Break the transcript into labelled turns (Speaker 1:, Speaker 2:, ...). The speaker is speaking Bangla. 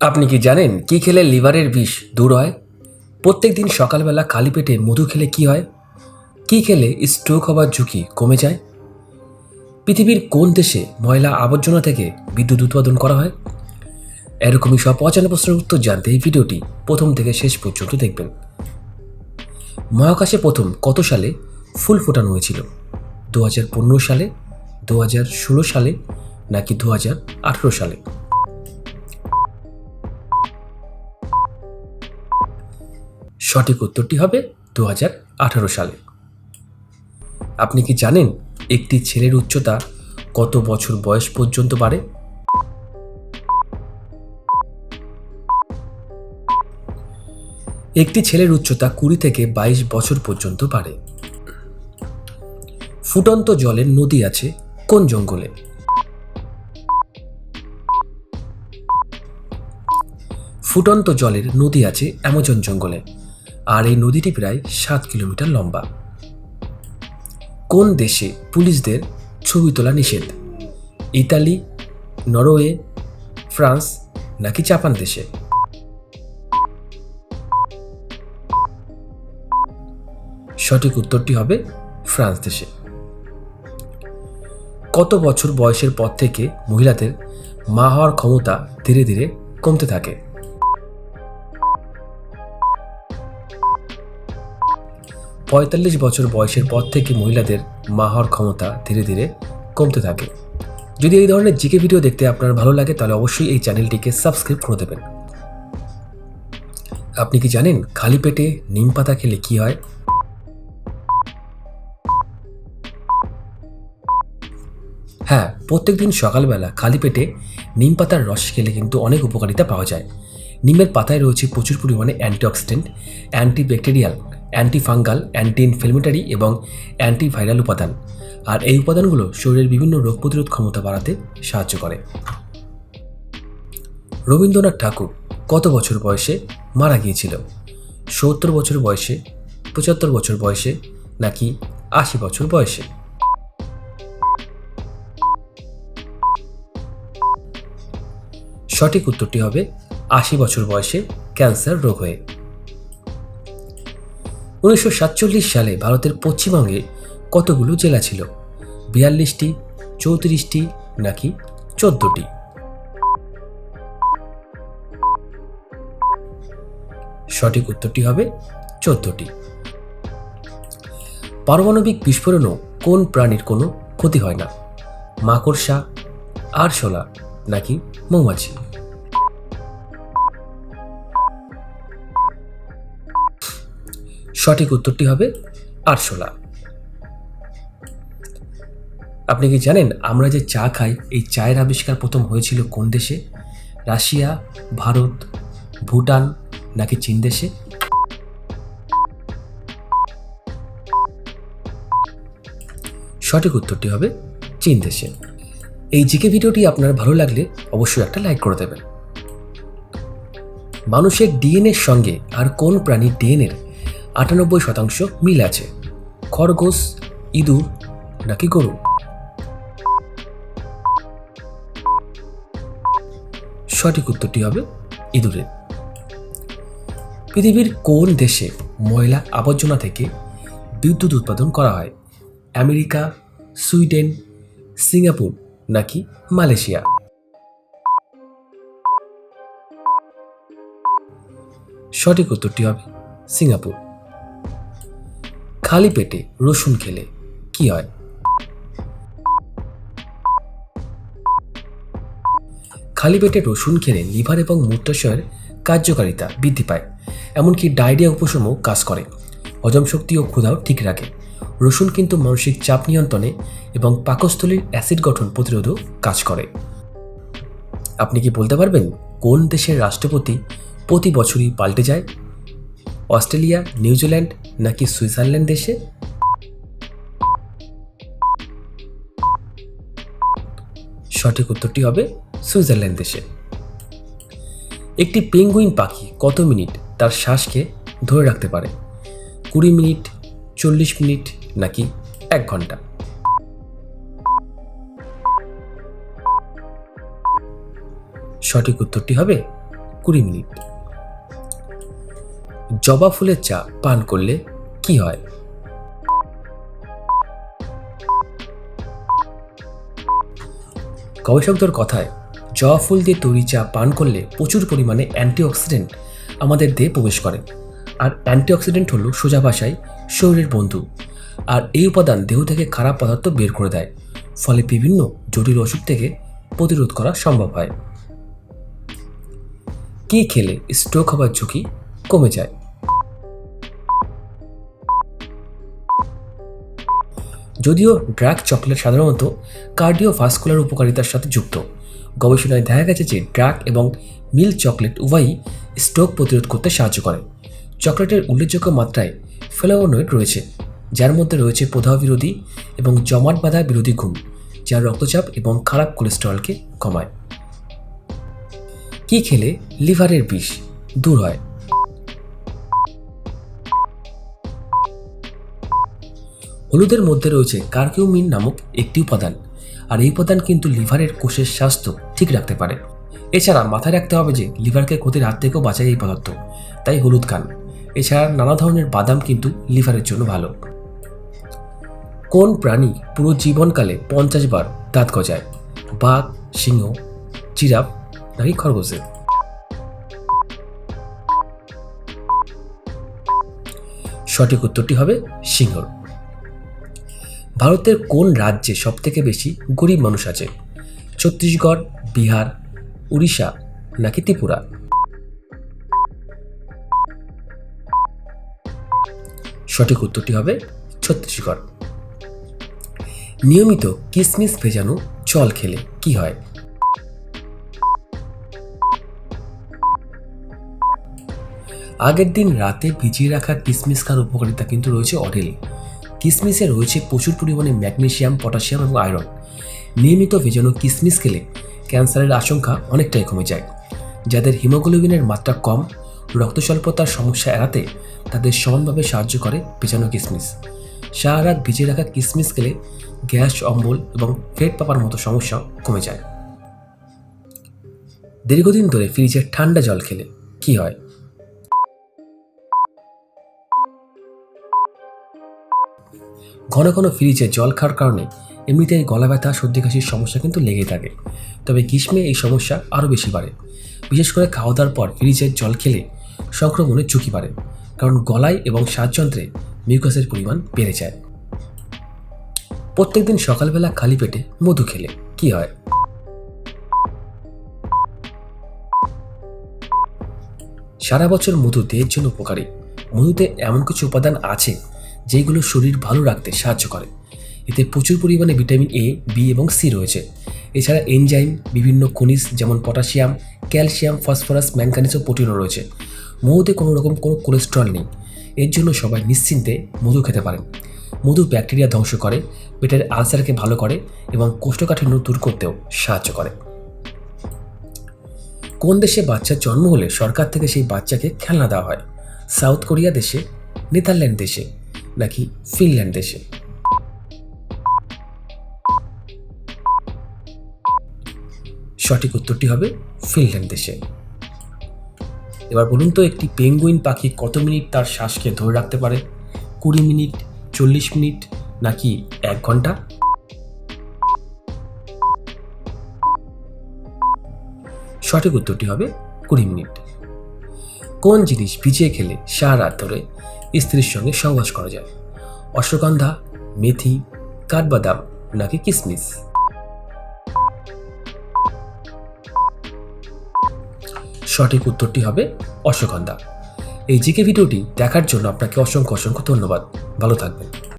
Speaker 1: আপনি কি জানেন কি খেলে লিভারের বিষ দূর হয়? প্রত্যেক দিন সকালবেলা খালি পেটে মধু খেলে কি হয়? কি খেলে স্ট্রোক হওয়ার ঝুঁকি কমে যায়? পৃথিবীর কোন দেশে ময়লা আবর্জনা থেকে বিদ্যুৎ উৎপাদন করা হয়? এরকমই সব অজানা প্রশ্নের উত্তর জানতে এই ভিডিওটি প্রথম থেকে শেষ পর্যন্ত দেখবেন। মহাকাশে প্রথম কত সালে ফুল ফোটানো হয়েছিল? দু হাজার পনেরো সালে দু হাজার ষোলো সালে নাকি দু হাজার আঠেরো সালে? সঠিক উত্তরটি হবে দু সালে। আপনি কি জানেন একটি ছেলের উচ্চতা কত বছর বয়স পর্যন্ত বাড়ে? একটি ছেলের উচ্চতা কুড়ি থেকে বাইশ বছর পর্যন্ত বাড়ে। ফুটন্ত জলের নদী আছে কোন জঙ্গলে? ফুটন্ত জলের নদী আছে অ্যামাজন জঙ্গলে। আর এই নদীটি প্রায় সাত কিলোমিটার লম্বা। কোন দেশে পুলিশদের ছবি তোলা নিষেধ? ইতালি, নরওয়ে, ফ্রান্স নাকি জাপান দেশে? সঠিক উত্তরটি হবে ফ্রান্স দেশে। কত বছর বয়সের পর থেকে মহিলাদের মা হওয়ার ক্ষমতা ধীরে ধীরে কমতে থাকে? পঁয়তাল্লিশ বছর বয়সের পর থেকে মহিলাদের মা ক্ষমতা ধীরে ধীরে কমতে থাকে। যদি এই ধরনের জিকে ভিডিও দেখতে আপনার ভালো লাগে, তাহলে অবশ্যই এই চ্যানেলটিকে সাবস্ক্রাইব করে দেবেন। আপনি কি জানেন খালি পেটে নিম পাতা খেলে কি হয়? হ্যাঁ প্রত্যেকদিন সকালবেলা খালি পেটে নিম পাতার রস খেলে কিন্তু অনেক উপকারিতা পাওয়া যায়। নিমের পাতায় রয়েছে প্রচুর পরিমাণে antioxidant, antibacterial antifungal anti inflammatory এবং অ্যান্টিভাইরাল উপাদান। আর এই উপাদানগুলো শরীরের বিভিন্ন রোগ প্রতিরোধ ক্ষমতা বাড়াতে সাহায্য করে। রবীন্দ্রনাথ ঠাকুর কত বছর বয়সে মারা গিয়েছিল? সত্তর বছর বয়সে, পঁচাত্তর বছর বয়সে, নাকি আশি বছর বয়সে? সঠিক উত্তরটি হবে আশি বছর বয়সে ক্যান্সার রোগ হয়ে। উনিশশো সাতচল্লিশ সালে ভারতের পশ্চিমবঙ্গে কতগুলো জেলা ছিল? বিয়াল্লিশটি, চৌত্রিশটি, নাকি চোদ্দটি? সঠিক উত্তরটি হবে চোদ্দটি। পারমাণবিক বিস্ফোরণও কোন প্রাণীর কোনো ক্ষতি হয় না? মাকড়সা, আরশোলা, নাকি মৌমাছি? সঠিক উত্তরটি হবে আরশোলা। আপনি কি জানেন আমরা যে চা খাই, এই চায়ের আবিষ্কার প্রথম হয়েছিল কোন দেশে? রাশিয়া, ভারত, ভুটান নাকি চীন দেশে? সঠিক উত্তরটি হবে চীন দেশে। এই জিকে ভিডিওটি আপনার ভালো লাগলে অবশ্যই একটা লাইক করে দেবেন। মানুষের ডিএনএর সঙ্গে আর কোন প্রাণীর ডিএনএর আটানব্বই শতাংশ মিল আছে। খরগোশ, ইঁদুর নাকি গরু? সঠিক উত্তরটি হবে ইঁদুরের। পৃথিবীর কোন দেশে ময়লা আবর্জনা থেকে বিদ্যুৎ উৎপাদন করা হয়? আমেরিকা, সুইডেন, সিঙ্গাপুর নাকি মালয়েশিয়া? সঠিক উত্তরটি হবে সিঙ্গাপুর। খালি পেটে রসুন খেলে, কি হয়? খালি পেটে রসুন খেলে লিভার এবং মূত্রাশয়ের কার্যকারিতা বৃদ্ধি পায়, এমনকি ডায়রিয়া উপশমও কাজ করে। হজম শক্তি ও ক্ষুধাও ঠিক রাখে। রসুন কিন্তু মানসিক চাপ নিয়ন্ত্রণে এবং পাকস্থলীর অ্যাসিড গঠন প্রতিরোধও কাজ করে। আপনি কি বলতে পারবেন কোন দেশের রাষ্ট্রপতি প্রতি বছরই পাল্টে যায়? অস্ট্রেলিয়া নিউজিল্যান্ড নাকি সুইজারল্যান্ড দেশে? সঠিক উত্তরটি হবে সুইজারল্যান্ড দেশে। একটি পেঙ্গুইন পাখি কত মিনিট তার শ্বাসকে ধরে রাখতে পারে? কুড়ি মিনিট, চল্লিশ মিনিট নাকি এক ঘণ্টা? সঠিক উত্তরটি হবে কুড়ি মিনিট। জবা ফুলের চা পান করলে কি হয়? গবেষকদের কথায়, জবা ফুল দিয়ে তৈরি চা পান করলে প্রচুর পরিমাণে অ্যান্টিঅক্সিডেন্ট আমাদের দেহে প্রবেশ করে। আর অ্যান্টিঅক্সিডেন্ট হলো সোজা ভাষায় শরীরের বন্ধু। আর এই উপাদান দেহ থেকে খারাপ পদার্থ বের করে দেয়। ফলে বিভিন্ন জটিল অসুখ থেকে প্রতিরোধ করা সম্ভব হয়। কি খেলে? স্ট্রোক হবার ঝুঁকি কমে যায়। যদিও ড্রাগ চকলেট সাধারণত কার্ডিওভাস্কুলার উপকারিতার সাথে যুক্ত। গবেষণায় দেখা গেছে যে ড্রাগ এবং মিল্ক চকলেট উভয়ই স্ট্রোক প্রতিরোধ করতে সাহায্য করে। চকলেটের উল্লেখযোগ্য মাত্রায় ফ্লেভোনয়েড রয়েছে, যার মধ্যে রয়েছে প্রদাহ বিরোধী এবং জমাট বাঁধা বিরোধী ঘুম, যা রক্তচাপ এবং খারাপ কোলেস্টেরলকে কমায়। কি খেলে লিভারের বিষ দূর হয়? হলুদের মধ্যে রয়েছে কার্কিউমিন নামক একটি উপাদান। আর এই উপাদান কিন্তু লিভারের কোষের স্বাস্থ্য ঠিক রাখতে পারে। এছাড়া মাথায় রাখতে হবে যে লিভারকে ক্ষতির হাত থেকেও বাঁচায় এই পদার্থ, তাই হলুদ খান। এছাড়া নানা ধরনের বাদাম কিন্তু লিভারের জন্য ভালো। কোন প্রাণী পুরো জীবনকালে পঞ্চাশ বার দাঁত গজায়? বাঘ, সিংহ, জিরাফ নাকি খরগোশের? সঠিক উত্তরটি হবে সিংহর ভারতের কোন রাজ্যে সবথেকে বেশি গরিব মানুষ আছে? ছত্তিশগড়, বিহার, উড়িষ্যা নাকি ত্রিপুরা? সঠিক উত্তরটি হবে ছত্তিশগড়। নিয়মিত কিসমিস ভেজানো জল খেলে কি হয়? আগের দিন রাতে ভিজিয়ে রাখা কিসমিস খাওয়ার উপকারিতা কিন্তু রয়েছে অঢেল। কিসমিসে রয়েছে প্রচুর পরিমাণে ম্যাগনেশিয়াম, পটাশিয়াম এবং আয়রন। নিয়মিত ভেজানো কিসমিস খেলে ক্যান্সারের আশঙ্কা অনেকটাই কমে যায়। যাদের হিমোগ্লোবিনের মাত্রা কম, রক্ত স্বল্পতার সমস্যা এড়াতে তাদের সমানভাবে সাহায্য করে ভেজানো কিসমিস। সারা রাত ভিজিয়ে রাখা কিসমিস খেলে গ্যাস, অম্বল এবং পেট পাপার মতো সমস্যা কমে যায়। দীর্ঘদিন ধরে ফ্রিজের ঠান্ডা জল খেলে কি হয়? ঘন ঘন ফ্রিজে জল খাওয়ার কারণে এমনিতেই গলা ব্যথা, সর্দি কাশির সমস্যা কিন্তু লেগেই থাকে। তবে গ্রীষ্মে এই সমস্যা আরও বেশি বাড়ে। বিশেষ করে খাওয়া দাওয়ার পর ফ্রিজের জল খেলে সংক্রমণের ঝুঁকি বাড়ে, কারণ গলায় এবং শ্বাসযন্ত্রে মিউকাসের পরিমাণ বেড়ে যায়। প্রত্যেকদিন সকালবেলা খালি পেটে মধু খেলে, কি হয়? সারা বছর মধু দেহের জন্য উপকারী। মধুতে এমন কিছু উপাদান আছে যেগুলো শরীর ভালো রাখতে সাহায্য করে। এতে প্রচুর পরিমাণে ভিটামিন এ বি এবং সি রয়েছে। এছাড়া এনজাইম, বিভিন্ন খনিজ যেমন পটাশিয়াম, ক্যালসিয়াম, ফসফরাস ম্যাঙ্গানিজ ও প্রোটিনও রয়েছে। মধুতে কোনো রকম কোনো কোলেস্ট্রল নেই। এর জন্য সবাই নিশ্চিন্তে মধু খেতে পারেন। মধু ব্যাকটেরিয়া ধ্বংস করে, পেটের আলসারকে ভালো করে এবং কোষ্ঠকাঠিন্য দূর করতেও সাহায্য করে। কোন দেশে বাচ্চার জন্ম হলে সরকার থেকে সেই বাচ্চাকে খেলনা দেওয়া হয়? সাউথ কোরিয়া দেশে, নেদারল্যান্ড দেশে? নাকি ফিনল্যান্ড দেশে? সঠিক উত্তরটি হবে ফিনল্যান্ড দেশে। এবার বলুন তো, একটি পেঙ্গুইন পাখি কত মিনিট তার শ্বাসকে ধরে রাখতে পারে? কুড়ি মিনিট, চল্লিশ মিনিট, নাকি এক ঘণ্টা? সঠিক উত্তরটি হবে কুড়ি মিনিট। কোন জিনিস ভিজিয়ে খেলে সারা রাত ধরে স্ত্রীর সঙ্গে সহবাস করা যায়। অশ্বগন্ধা, মেথি, কাঠবাদাম নাকি কিসমিস। সঠিক উত্তরটি হবে অশ্বগন্ধা। এই জিকে ভিডিওটি দেখার জন্য আপনাকে অসংখ্য অসংখ্য ধন্যবাদ। ভালো থাকবেন।